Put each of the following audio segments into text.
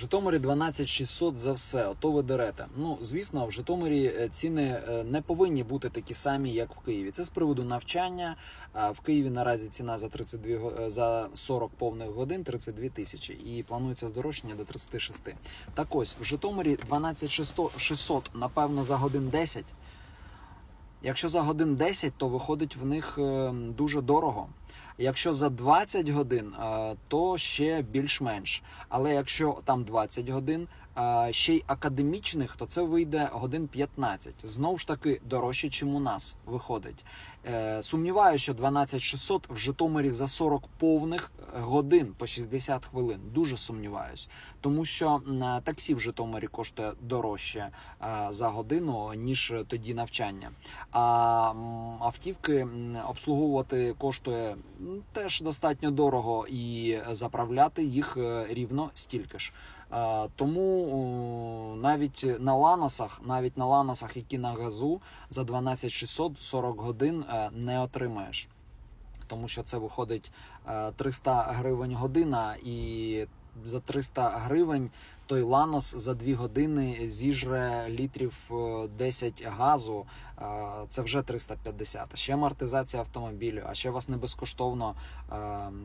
Житомирі 12600 за все. Ото ви дерете. Ну звісно, в Житомирі е, ціни е, не повинні бути такі самі, як в Києві. Це з приводу навчання. В Києві наразі ціна за 32 го- е, за 40 повних годин 32 тисячі і планується здорожчання до 36. Так ось в Житомирі 12600, напевно, за годин 10. Якщо за годин 10, то виходить в них е, дуже дорого. Якщо за 20 годин, е, то ще більш-менш. Але якщо там 20 годин, ще й академічних, то це вийде годин 15. Знову ж таки, дорожче, чим у нас виходить. Е, Сумніваюся, що 12600 в Житомирі за 40 повних годин по 60 хвилин. Дуже сумніваюсь. Тому що е, таксі в Житомирі коштує дорожче е, за годину, ніж тоді навчання. А автівки обслуговувати коштує теж достатньо дорого і заправляти їх е, рівно стільки ж. Е, Тому навіть на ланосах, навіть на ланосах, які на газу, за 12600 40 годин е, не отримаєш. Тому що це виходить е, 300 гривень година, і за 300 гривень той ланос за 2 години зіжре літрів е, 10 газу. Е, Це вже 350. Ще амортизація автомобілю, а ще вас не безкоштовно е,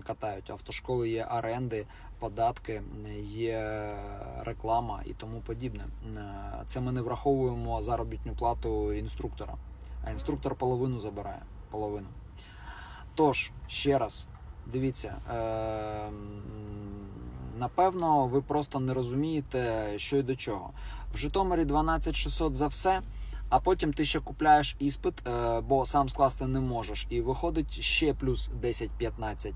катають. Автошколи є оренди, податки, є реклама і тому подібне. Е, Це ми не враховуємо заробітну плату інструктора. А інструктор половину забирає. Половину. Тож, ще раз, дивіться. Е, напевно, ви просто не розумієте, що й до чого. В Житомирі 12600 за все, а потім ти ще купляєш іспит, е, бо сам скласти не можеш. І виходить ще плюс 10-15.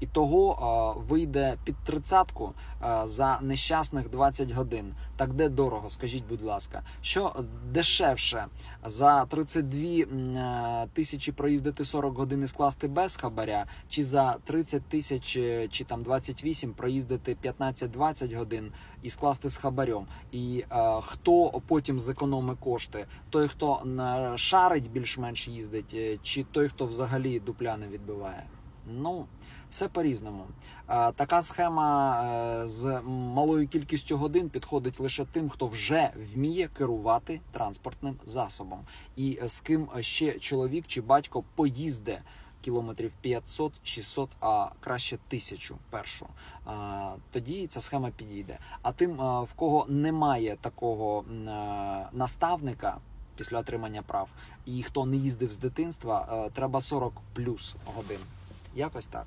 І того е, вийде під тридцятку е, за нещасних 20 годин. Так де дорого, скажіть, будь ласка, що дешевше за 32 е, тисячі проїздити 40 годин і скласти без хабаря, чи за 30 тисяч чи там 28 проїздити 15-20 годин і скласти з хабарем. І хто потім зекономить кошти? Той, хто шарить більш-менш їздить, е, чи той, хто взагалі дупля не відбиває? Ну, все по-різному. Така схема е, з малою кількістю годин підходить лише тим, хто вже вміє керувати транспортним засобом, і е, з ким ще чоловік чи батько поїзде кілометрів 500-600, а краще тисячу першу. Тоді ця схема підійде. А тим, в кого немає такого наставника. Після отримання прав, і хто не їздив з дитинства, е, треба 40 плюс годин. Якось так.